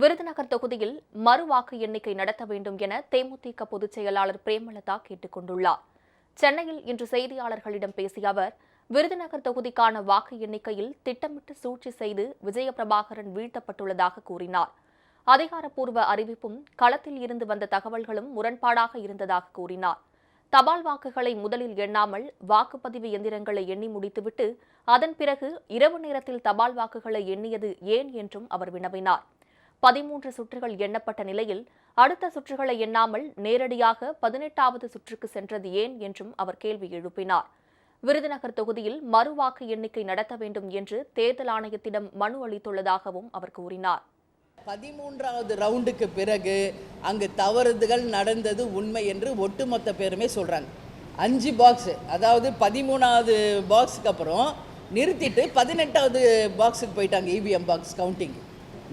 விருதுநகர் தொகுதியில் மறு வாக்கு எண்ணிக்கை நடத்த வேண்டும் என தேமுதிக பொதுச் செயலாளர் பிரேமலதா கேட்டுக் கொண்டுள்ளார். சென்னையில் இன்று செய்தியாளர்களிடம் பேசிய அவர் விருதுநகர் தொகுதிக்கான வாக்கு எண்ணிக்கையில் திட்டமிட்டு சூழ்ச்சி செய்து விஜயபிரபாகரன் வீழ்த்தப்பட்டுள்ளதாக கூறினார். அதிகாரப்பூர்வ அறிவிப்பும் களத்தில் இருந்து வந்த தகவல்களும் முரண்பாடாக இருந்ததாக கூறினார். தபால் வாக்குகளை முதலில் எண்ணாமல் வாக்குப்பதிவு எந்திரங்களை எண்ணி முடித்துவிட்டு அதன் பிறகு இரவு நேரத்தில் தபால் வாக்குகளை எண்ணியது ஏன் என்றும் அவர் வினவினார். பதிமூன்று சுற்றுகள் எண்ணப்பட்ட நிலையில் அடுத்த சுற்றுகளை எண்ணாமல் நேரடியாக பதினெட்டாவது சுற்றுக்கு சென்றது ஏன் என்றும் அவர் கேள்வி எழுப்பினார். விருதுநகர் தொகுதியில் மறு வாக்கு எண்ணிக்கை நடத்த வேண்டும் என்று தேர்தல் ஆணையத்திடம் மனு அளித்துள்ளதாகவும் அவர் கூறினார். பதிமூன்றாவது ரவுண்டுக்கு பிறகு அங்கு தவறுதுகள் நடந்தது உண்மை என்று ஒட்டுமொத்த பேருமே சொல்கிறாங்க அஞ்சு பாக்ஸு அதாவது பதிமூணாவது பாக்ஸுக்கு அப்புறம் நிறுத்திட்டு பதினெட்டாவது பாக்ஸுக்கு போயிட்டாங்க இவிஎம் பாக்ஸ் கவுண்டிங்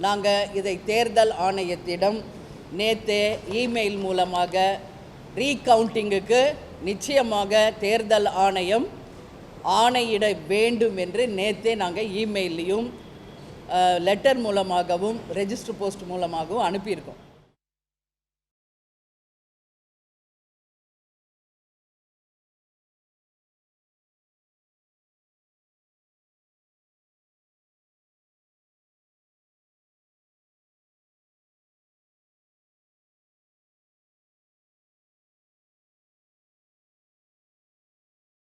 நாங்கள் இதை தேர்தல் ஆணையத்திடம் நேற்றே இமெயில் மூலமாக ரீகவுண்டிங்குக்கு நிச்சயமாக தேர்தல் ஆணையம் ஆணையிட வேண்டும் என்று நேற்றே நாங்கள் இமெயிலையும் லெட்டர் மூலமாகவும் ரெஜிஸ்டர் போஸ்ட் மூலமாகவும் அனுப்பியிருக்கோம்.